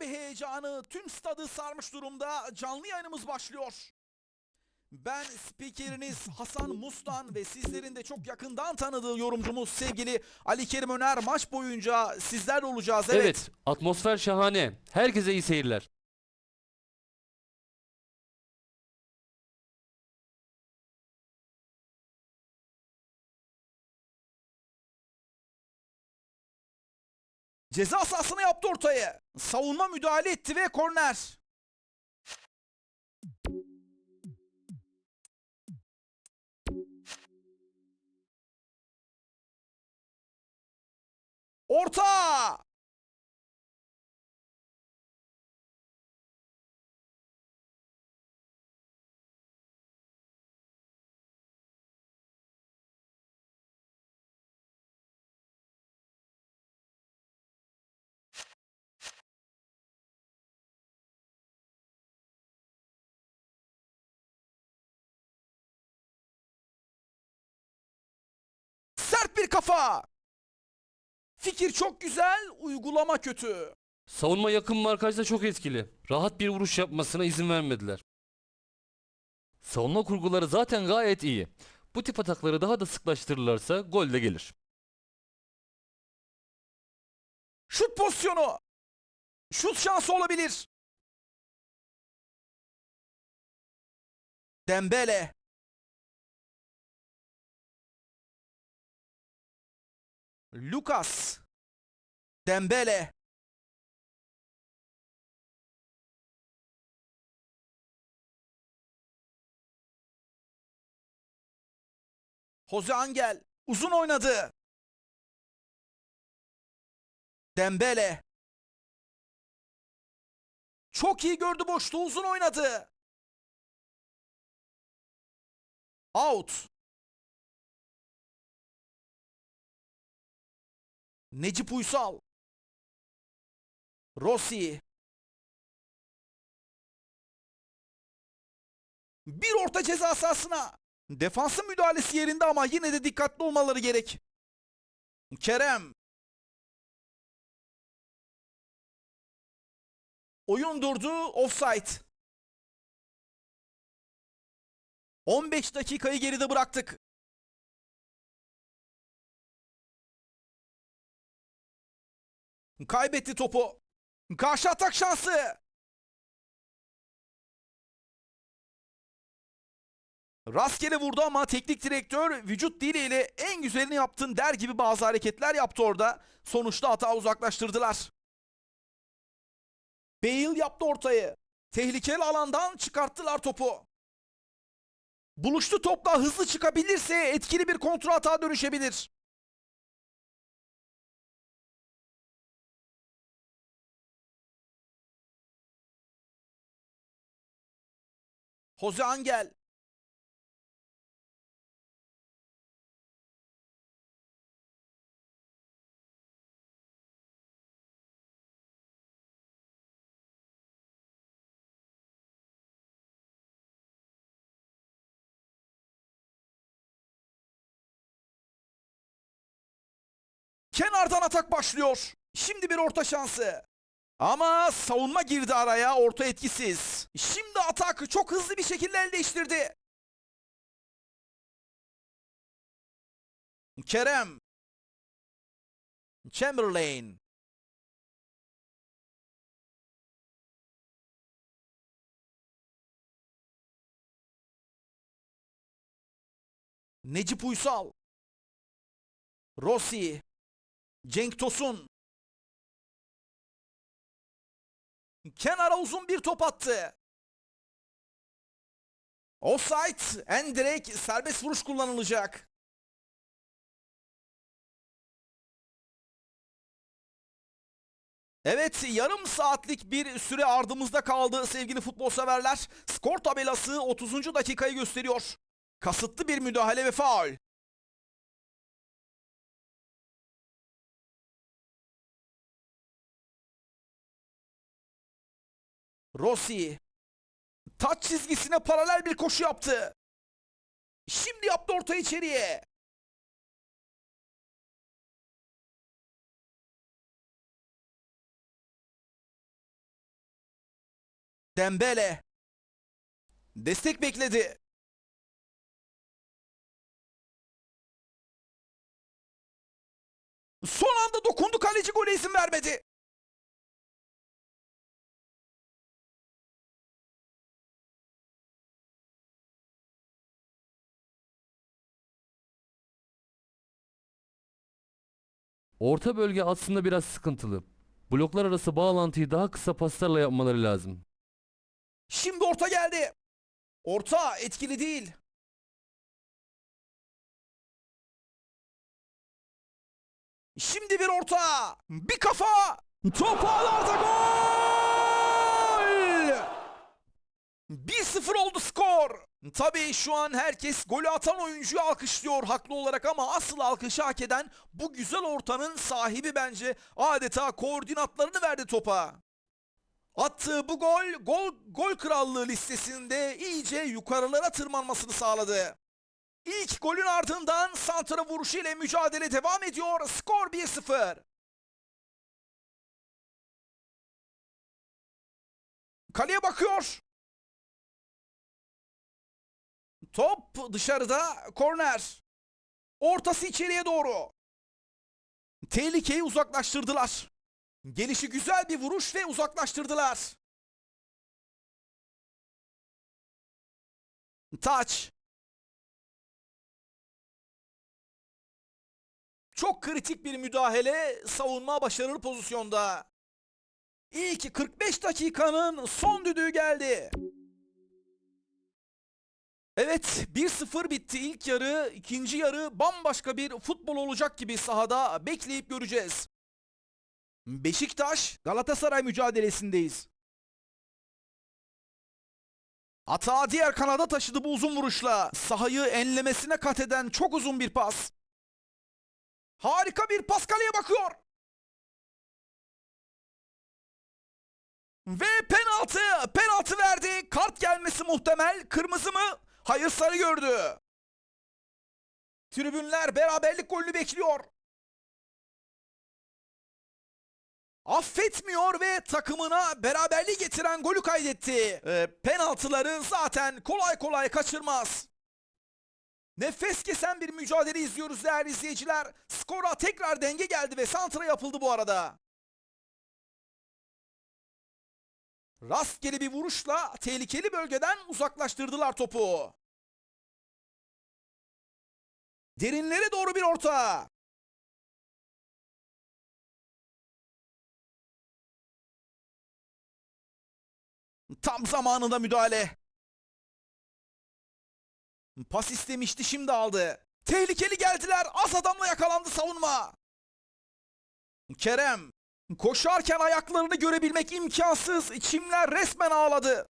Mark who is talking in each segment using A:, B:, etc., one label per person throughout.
A: Derbi heyecanı tüm stadı sarmış durumda. Canlı yayınımız başlıyor. Ben spikeriniz Hasan Mustan ve sizlerin de çok yakından tanıdığı yorumcumuz sevgili Ali Kerim Öner maç boyunca sizlerle olacağız. Evet.
B: Evet. atmosfer şahane. Herkese iyi seyirler.
A: Ceza sahasını yaptı ortaya. Savunma müdahale etti ve korner. Orta! Bir kafa. Fikir çok güzel, uygulama kötü.
B: Savunma yakın markajda çok etkili. Rahat bir vuruş yapmasına izin vermediler. Savunma kurguları zaten gayet iyi. Bu tip atakları daha da sıklaştırırlarsa gol de gelir.
A: Şut pozisyonu. Şut şansı olabilir. Dembele. Lucas. Dembele. Jose Angel uzun oynadı. Dembele. Çok iyi gördü boşluğu uzun oynadı. Out. Necip Uysal. Rossi. Bir orta ceza sahasına. Defansın müdahalesi yerinde ama yine de dikkatli olmaları gerek. Kerem. Oyun durdu. Offside. 15 dakikayı geride bıraktık. Kaybetti topu. Karşı atak şansı. Rastgele vurdu ama teknik direktör vücut diliyle en güzelini yaptın der gibi bazı hareketler yaptı orada. Sonuçta hata uzaklaştırdılar. Bale yaptı ortayı. Tehlikeli alandan çıkarttılar topu. Buluştu topla hızlı çıkabilirse etkili bir kontra hata dönüşebilir. Jose Angel. Kenardan atak başlıyor. Şimdi bir orta şansı. Ama savunma girdi araya orta etkisiz. Şimdi atak çok hızlı bir şekilde el değiştirdi. Kerem. Chamberlain. Necip Uysal. Rossi. Cenk Tosun. Kenara uzun bir top attı. Offside. Endirek serbest vuruş kullanılacak. Evet yarım saatlik bir süre ardımızda kaldı sevgili futbol severler. Skor tabelası 30. dakikayı gösteriyor. Kasıtlı bir müdahale ve faul. Rossi. Taç çizgisine paralel bir koşu yaptı. Şimdi yaptı orta içeriye. Dembele. Destek bekledi. Son anda dokundu kaleci gole izin vermedi.
B: Orta bölge aslında biraz sıkıntılı. Bloklar arası bağlantıyı daha kısa paslarla yapmaları lazım.
A: Şimdi orta geldi. Orta etkili değil. Şimdi bir orta. Bir kafa. Top gol. 1-0 oldu skor. Tabii şu an herkes golü atan oyuncuyu alkışlıyor haklı olarak ama asıl alkışı hak eden bu güzel ortanın sahibi bence adeta koordinatlarını verdi topa. Attığı bu gol, gol, gol krallığı listesinde iyice yukarılara tırmanmasını sağladı. İlk golün ardından santra vuruşu ile mücadele devam ediyor. Skor 1-0. Kaleye bakıyor. Top dışarıda korner. Ortası içeriye doğru. Tehlikeyi uzaklaştırdılar. Gelişi güzel bir vuruş ve uzaklaştırdılar. Taç. Çok kritik bir müdahale, savunma başarılı pozisyonda. İlk 45 dakikanın son düdüğü geldi. Evet 1-0 bitti ilk yarı. ikinci yarı bambaşka bir futbol olacak gibi sahada bekleyip göreceğiz. Beşiktaş Galatasaray mücadelesindeyiz. Hata diğer kanada taşıdı bu uzun vuruşla. Sahayı enlemesine kat eden çok uzun bir pas. Harika bir pas kaleye bakıyor. Ve penaltı. Penaltı verdi. Kart gelmesi muhtemel. Kırmızı mı? Hayır sarı gördü. Tribünler beraberlik golünü bekliyor. Affetmiyor ve takımına beraberliği getiren golü kaydetti. Ee, penaltıları zaten kolay kolay kaçırmaz. Nefes kesen bir mücadele izliyoruz değerli izleyiciler. Skora tekrar denge geldi ve santra yapıldı bu arada. Rastgele bir vuruşla tehlikeli bölgeden uzaklaştırdılar topu. Derinlere doğru bir orta. Tam zamanında müdahale. Pas istemişti şimdi aldı. Tehlikeli geldiler. Az adamla yakalandı savunma. Kerem. Koşarken ayaklarını görebilmek imkansız. Çimler resmen ağladı.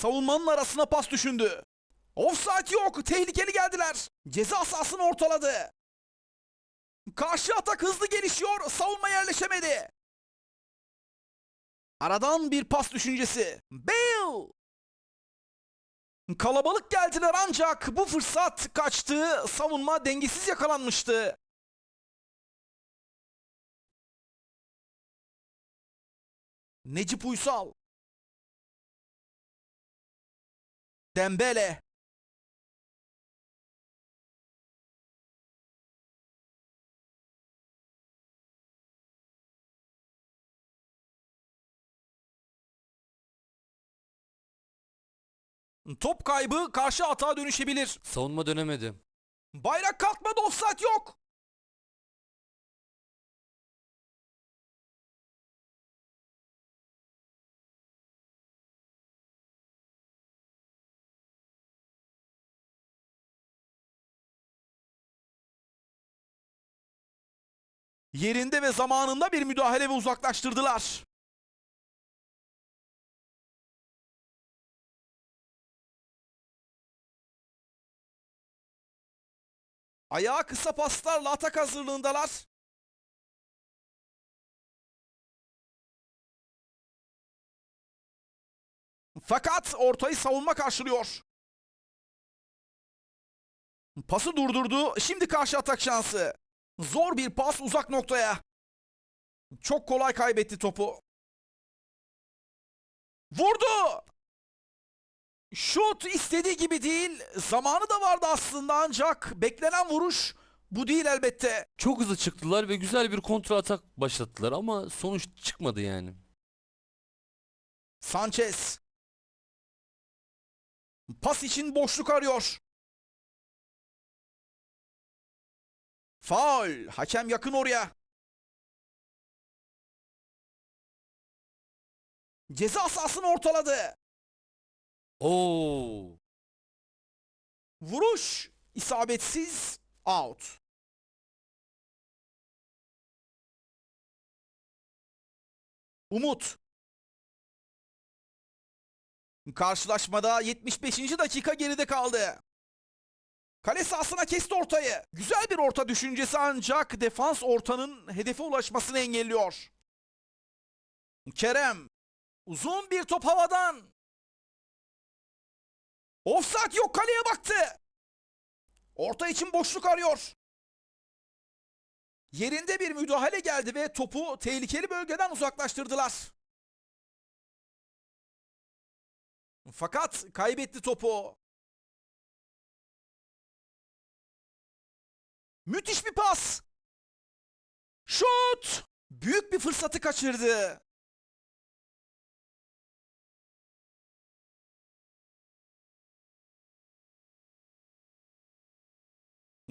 A: Savunmanın arasına pas düşündü. Offside yok. Tehlikeli geldiler. Ceza sahasını ortaladı. Karşı atak hızlı gelişiyor. Savunma yerleşemedi. Aradan bir pas düşüncesi. Bale! Kalabalık geldiler ancak bu fırsat kaçtı. Savunma dengesiz yakalanmıştı. Necip Uysal. Dembele. Top kaybı karşı atağa dönüşebilir.
B: Savunma dönemedi.
A: Bayrak kalkmadı offside yok. Yerinde ve zamanında bir müdahale ve uzaklaştırdılar. Ayağı kısa paslarla atak hazırlığındalar. Fakat ortayı savunma karşılıyor. Pası durdurdu. Şimdi karşı atak şansı. Zor bir pas uzak noktaya. Çok kolay kaybetti topu. Vurdu. Şut istediği gibi değil. Zamanı da vardı aslında ancak beklenen vuruş bu değil elbette.
B: Çok hızlı çıktılar ve güzel bir kontra atak başlattılar ama sonuç çıkmadı yani.
A: Sanchez. Pas için boşluk arıyor. Faul. Hakem yakın oraya. Ceza sahasını ortaladı.
B: Oo.
A: Vuruş isabetsiz. Out. Umut. Karşılaşmada 75. dakika geride kaldı. Kale sahasına kesti ortayı. Güzel bir orta düşüncesi ancak defans ortanın hedefe ulaşmasını engelliyor. Kerem. Uzun bir top havadan. Offside yok kaleye baktı. Orta için boşluk arıyor. Yerinde bir müdahale geldi ve topu tehlikeli bölgeden uzaklaştırdılar. Fakat kaybetti topu. Müthiş bir pas. Şut! Büyük bir fırsatı kaçırdı.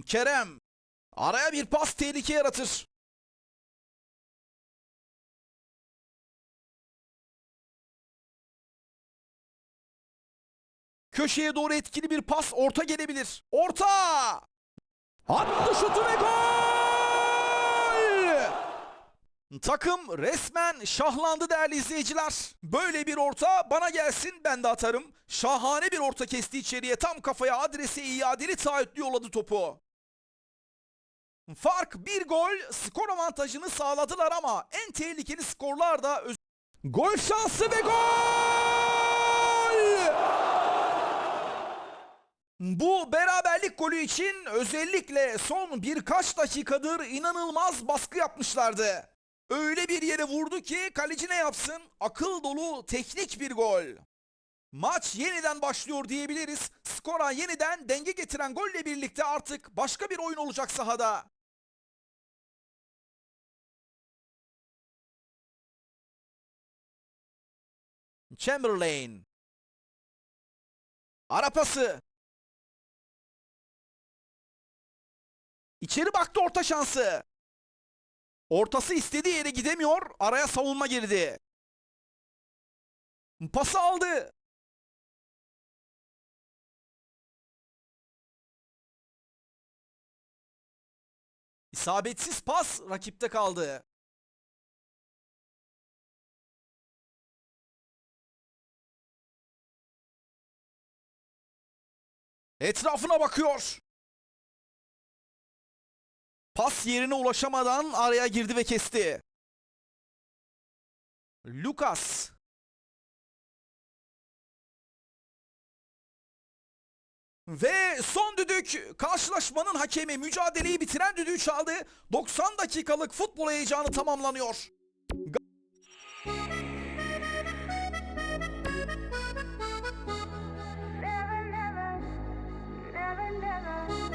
A: Kerem araya bir pas tehlike yaratır. Köşeye doğru etkili bir pas orta gelebilir. Orta! Attı şutu ve gol! Takım resmen şahlandı değerli izleyiciler. Böyle bir orta bana gelsin ben de atarım. Şahane bir orta kesti içeriye tam kafaya adrese iadeli taahhütlü yolladı topu. Fark bir gol skor avantajını sağladılar ama en tehlikeli skorlar da Gol şansı ve gol! Bu beraberlik golü için özellikle son birkaç dakikadır inanılmaz baskı yapmışlardı. Öyle bir yere vurdu ki kaleci ne yapsın? Akıl dolu teknik bir gol. Maç yeniden başlıyor diyebiliriz. Skora yeniden denge getiren golle birlikte artık başka bir oyun olacak sahada. Chamberlain. Ara pası. İçeri baktı orta şansı. Ortası istediği yere gidemiyor. Araya savunma girdi. Pası aldı. İsabetsiz pas rakipte kaldı. Etrafına bakıyor. Pas yerine ulaşamadan araya girdi ve kesti. Lucas. Ve son düdük karşılaşmanın hakemi mücadeleyi bitiren düdüğü çaldı. 90 dakikalık futbol heyecanı tamamlanıyor. Never, never, never, never.